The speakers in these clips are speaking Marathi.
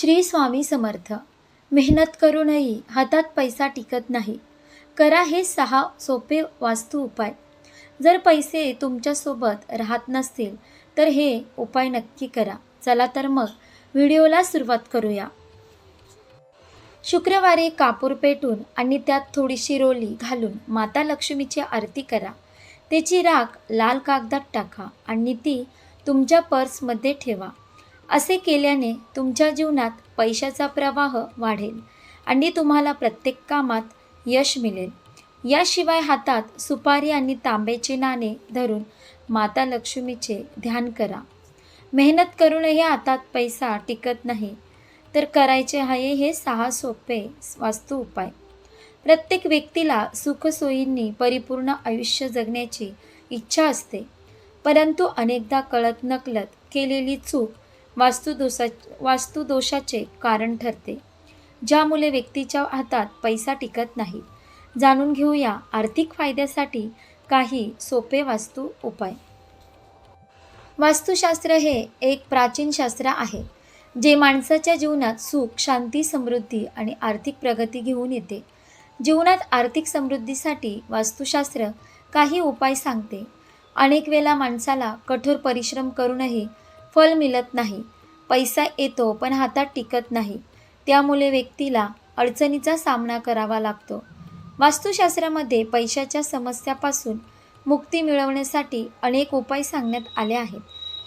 श्री स्वामी समर्थ. मेहनत करूनही हातात पैसा टिकत नाही. करा हे सहा सोपे वास्तू उपाय. जर पैसे तुमच्यासोबत राहत नसतील तर हे उपाय नक्की करा. चला तर मग व्हिडिओला सुरुवात करूया. शुक्रवारी कापूर पेटून आणि त्यात थोडीशी रोली घालून माता लक्ष्मीची आरती करा. त्याची राख लाल कागदात टाका आणि ती तुमच्या पर्समध्ये ठेवा. असे केल्याने तुमच्या जीवनात पैशाचा प्रवाह वाढेल आणि तुम्हाला प्रत्येक कामात यश मिळेल. याशिवाय हातात सुपारी आणि तांब्याचे नाणे धरून माता लक्ष्मीचे ध्यान करा. मेहनत करूनही हातात पैसा टिकत नाही तर करायचे आहे हे सहा सोपे वास्तू उपाय. प्रत्येक व्यक्तीला सुखसोयींनी परिपूर्ण आयुष्य जगण्याची इच्छा असते परंतु अनेकदा कळत नकळत केलेली चूक वास्तुदोषा वास्तुदोषाचे कारण ठरते. ज्यामुळे व्यक्तीच्या हातात पैसा टिकत नाही. जाणून घेऊया आर्थिक फायद्यासाठी काही सोपे वास्तू उपाय. वास्तुशास्त्र हे एक प्राचीन शास्त्र आहे जे माणसाच्या जीवनात सुख शांती समृद्धी आणि आर्थिक प्रगती घेऊन येते. जीवनात आर्थिक समृद्धीसाठी वास्तुशास्त्र काही उपाय सांगते. अनेक वेळा माणसाला कठोर परिश्रम करूनही फल मिळत नाही. पैसा येतो पण हातात टिकत नाही. त्यामुळे व्यक्तीला अडचणीचा सामना करावा लागतो. वास्तुशास्त्रामध्ये पैशाच्या समस्यापासून मुक्ती मिळवण्यासाठी अनेक उपाय सांगण्यात आले आहेत.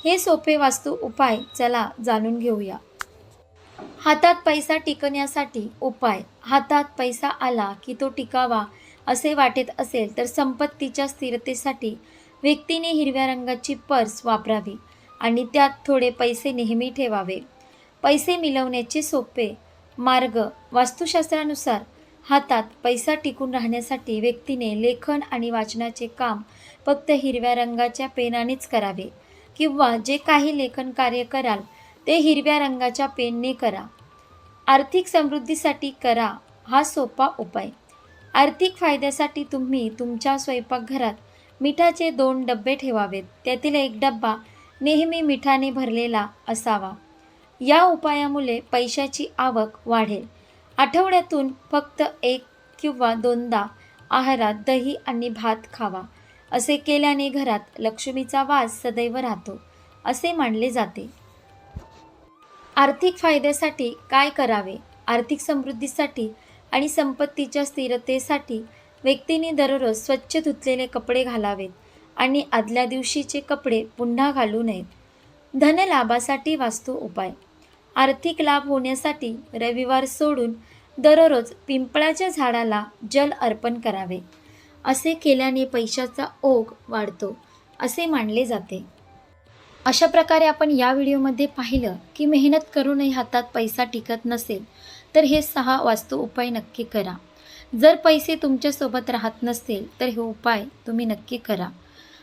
हे सोपे वास्तू उपाय चला जाणून घेऊया. हातात पैसा टिकण्यासाठी उपाय. हातात पैसा आला की तो टिकावा असे वाटत असेल तर संपत्तीच्या स्थिरतेसाठी व्यक्तीने हिरव्या रंगाची पर्स वापरावी. आणि त्यात थोडे पैसे नेहमी ठेवावे. पैसे मिळवण्याचे सोपे मार्ग वास्तुशास्त्रानुसार हातात पैसा टिकून राहण्यासाठी व्यक्तीने लेखन आणि वाचनाचे काम फक्त हिरव्या रंगाच्या पेनानेच करावे किंवा जे काही लेखन कार्य कराल ते हिरव्या रंगाच्या पेनने करा. आर्थिक समृद्धीसाठी करा हा सोपा उपाय. आर्थिक फायद्यासाठी तुम्ही तुमच्या स्वयंपाकघरात मिठाचे दोन डबे ठेवावेत. त्यातील एक डब्बा नेहमी मिठाने भरलेला असावा. या उपायामुळे पैशाची आवक वाढेल. आठवड्यातून फक्त एक किंवा दोनदा आहारात दही आणि भात खावा असे केल्याने घरात लक्ष्मीचा वास सदैव राहतो असे मानले जाते. आर्थिक फायद्यासाठी काय करावे? आर्थिक समृद्धीसाठी आणि संपत्तीच्या स्थिरतेसाठी व्यक्तीने दररोज स्वच्छ धुतलेले कपडे घालावेत. आणि आदल्या दिवशीचे कपडे पुन्हा घालू नयेत. धनलाभासाठी वास्तू उपाय. आर्थिक लाभ होण्यासाठी रविवार सोडून दररोज पिंपळाच्या झाडाला जल अर्पण करावे. असे केल्याने पैशाचा ओघ वाढतो असे मानले जाते. अशा प्रकारे आपण या व्हिडिओमध्ये पाहिलं की मेहनत करूनही हातात पैसा टिकत नसेल तर हे सहा वास्तू उपाय नक्की करा. जर पैसे तुमच्यासोबत राहत नसतील तर हे उपाय तुम्ही नक्की करा.